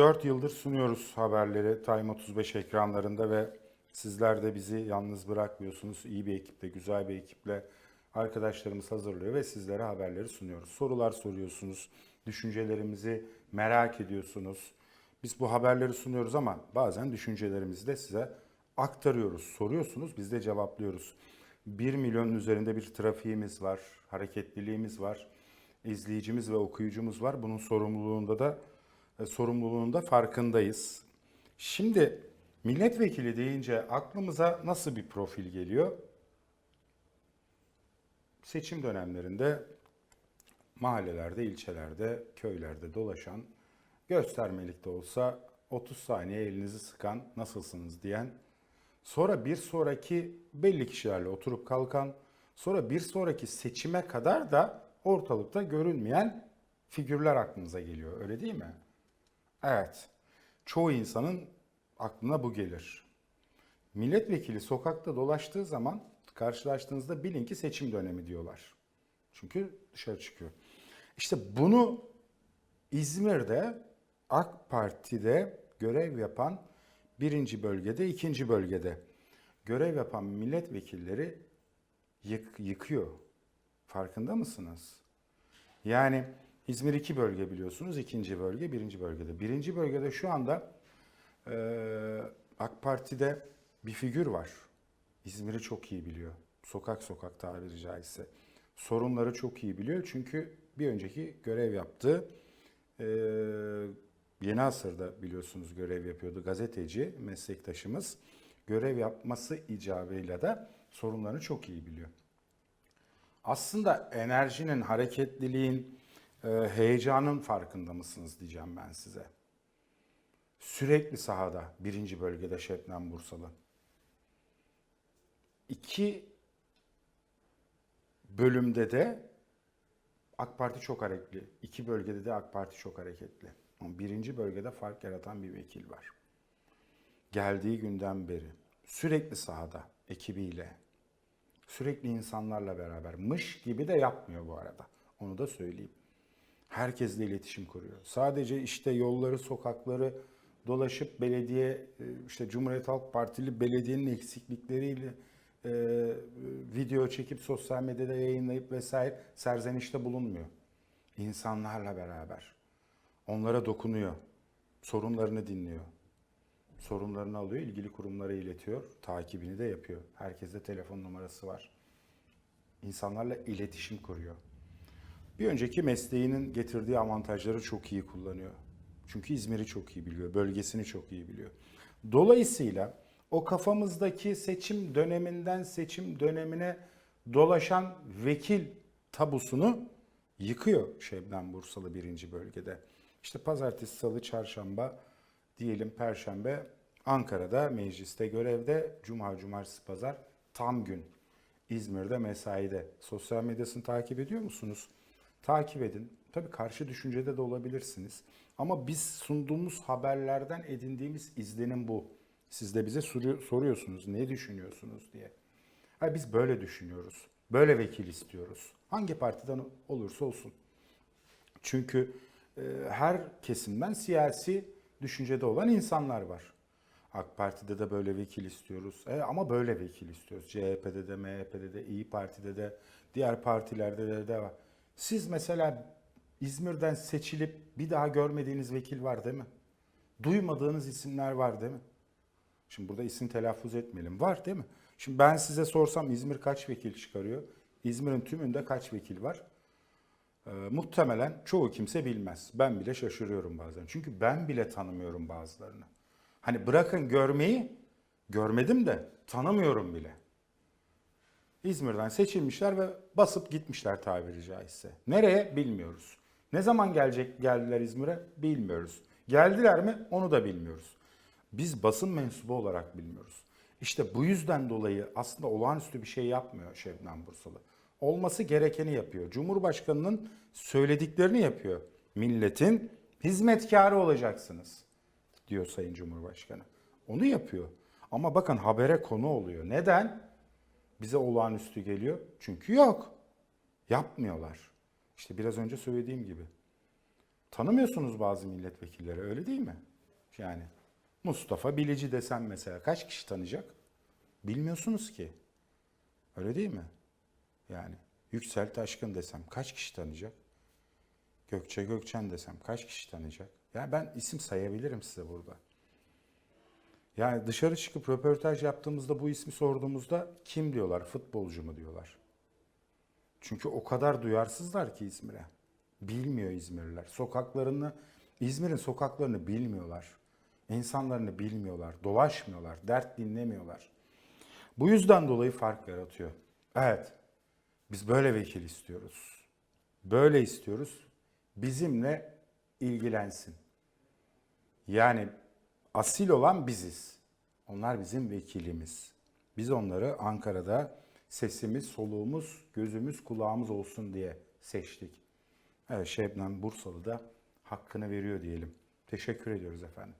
4 yıldır sunuyoruz haberleri Time 35 ekranlarında ve sizler de bizi yalnız bırakmıyorsunuz. İyi bir ekiple, güzel bir ekiple arkadaşlarımız hazırlıyor ve sizlere haberleri sunuyoruz. Sorular soruyorsunuz, düşüncelerimizi merak ediyorsunuz. Biz bu haberleri sunuyoruz ama bazen düşüncelerimizi de size aktarıyoruz. Soruyorsunuz, biz de cevaplıyoruz. 1 milyonun üzerinde bir trafiğimiz var, hareketliliğimiz var, izleyicimiz ve okuyucumuz var. Bunun sorumluluğunda da e, sorumluluğunda farkındayız. Şimdi milletvekili deyince aklımıza nasıl bir profil geliyor? Seçim dönemlerinde mahallelerde, ilçelerde, köylerde dolaşan, göstermelik de olsa 30 saniye elinizi sıkan, nasılsınız diyen, sonra bir sonraki belli kişilerle oturup kalkan, sonra bir sonraki seçime kadar da ortalıkta görünmeyen figürler aklınıza geliyor. Öyle değil mi? Evet. Çoğu insanın aklına bu gelir. Milletvekili sokakta dolaştığı zaman karşılaştığınızda bilin ki seçim dönemi diyorlar. Çünkü dışarı çıkıyor. İşte bunu İzmir'de AK Parti'de görev yapan birinci bölgede, ikinci bölgede görev yapan milletvekilleri yık, yıkıyor. Farkında mısınız? Yani İzmir iki bölge biliyorsunuz. ikinci bölge, birinci bölgede. Birinci bölgede şu anda eee, AK Parti'de bir figür var. İzmir'i çok iyi biliyor. Sokak sokak tabiri caizse. Sorunları çok iyi biliyor. Çünkü bir önceki görev yaptığı eee Yeni Asır'da biliyorsunuz görev yapıyordu. Gazeteci meslektaşımız. Görev yapması icabıyla da sorunlarını çok iyi biliyor. Aslında enerjinin, hareketliliğin, e, heyecanın farkında mısınız diyeceğim ben size. Sürekli sahada birinci bölgede Şebnem Bursalı. İki bölümde de AK Parti çok hareketli. İki bölgede de AK Parti çok hareketli. Ama birinci bölgede fark yaratan bir vekil var. Geldiği günden beri sürekli sahada ekibiyle, sürekli insanlarla beraber. Mış gibi de yapmıyor bu arada. Onu da söyleyeyim. Herkesle iletişim kuruyor. Sadece işte yolları, sokakları dolaşıp belediye, e, işte Cumhuriyet Halk Partili belediyenin eksiklikleriyle e, video çekip sosyal medyada yayınlayıp vesaire serzenişte bulunmuyor. İnsanlarla beraber. Onlara dokunuyor. Sorunlarını dinliyor. Sorunlarını alıyor, ilgili kurumlara iletiyor. Takibini de yapıyor. Herkeste telefon numarası var. İnsanlarla iletişim kuruyor. Bir önceki mesleğinin getirdiği avantajları çok iyi kullanıyor. Çünkü İzmir'i çok iyi biliyor, bölgesini çok iyi biliyor. Dolayısıyla o kafamızdaki seçim döneminden seçim dönemine dolaşan vekil tabusunu yıkıyor Şebnem Bursalı birinci bölgede. İşte pazartesi, salı, çarşamba, diyelim perşembe Ankara'da mecliste görevde, cuma, cumartesi, pazar tam gün. İzmir'de mesaide. Sosyal medyasını takip ediyor musunuz? Takip edin. Tabii karşı düşüncede de olabilirsiniz. Ama biz sunduğumuz haberlerden edindiğimiz izlenim bu. Siz de bize soruyor- soruyorsunuz ne düşünüyorsunuz diye. Ha, biz böyle düşünüyoruz. Böyle vekil istiyoruz. Hangi partiden olursa olsun. Çünkü e, her kesimden siyasi düşüncede olan insanlar var. AK Parti'de de böyle vekil istiyoruz. E, ama böyle vekil istiyoruz. CHP'de de, MHP'de de, İyi Parti'de de, diğer partilerde de, de var. Siz mesela İzmir'den seçilip bir daha görmediğiniz vekil var değil mi? Duymadığınız isimler var değil mi? Şimdi burada isim telaffuz etmeyelim. Var değil mi? Şimdi ben size sorsam İzmir kaç vekil çıkarıyor? İzmir'in tümünde kaç vekil var? Ee, muhtemelen çoğu kimse bilmez. Ben bile şaşırıyorum bazen. Çünkü ben bile tanımıyorum bazılarını. Hani bırakın görmeyi, görmedim de tanımıyorum bile. İzmir'den seçilmişler ve basıp gitmişler tabiri caizse. Nereye bilmiyoruz. Ne zaman gelecek geldiler İzmir'e bilmiyoruz. Geldiler mi onu da bilmiyoruz. Biz basın mensubu olarak bilmiyoruz. İşte bu yüzden dolayı aslında olağanüstü bir şey yapmıyor Şebnem Bursalı. Olması gerekeni yapıyor. Cumhurbaşkanının söylediklerini yapıyor. Milletin hizmetkarı olacaksınız diyor Sayın Cumhurbaşkanı. Onu yapıyor. Ama bakın habere konu oluyor. Neden? Bize olağanüstü geliyor. Çünkü yok. Yapmıyorlar. İşte biraz önce söylediğim gibi. Tanımıyorsunuz bazı milletvekilleri öyle değil mi? Yani Mustafa Bilici desem mesela kaç kişi tanıyacak? Bilmiyorsunuz ki. Öyle değil mi? Yani Yüksel Taşkın desem kaç kişi tanıyacak? Gökçe Gökçen desem kaç kişi tanıyacak? Ya ben isim sayabilirim size burada. Yani dışarı çıkıp röportaj yaptığımızda bu ismi sorduğumuzda kim diyorlar? Futbolcu mu diyorlar? Çünkü o kadar duyarsızlar ki İzmir'e. Bilmiyor İzmirliler. Sokaklarını, İzmir'in sokaklarını bilmiyorlar. İnsanlarını bilmiyorlar. Dolaşmıyorlar. Dert dinlemiyorlar. Bu yüzden dolayı fark yaratıyor. Evet. Biz böyle vekil istiyoruz. Böyle istiyoruz. Bizimle ilgilensin. Yani asil olan biziz. Onlar bizim vekilimiz. Biz onları Ankara'da sesimiz, soluğumuz, gözümüz, kulağımız olsun diye seçtik. Evet Şebnem Bursalı da hakkını veriyor diyelim. Teşekkür ediyoruz efendim.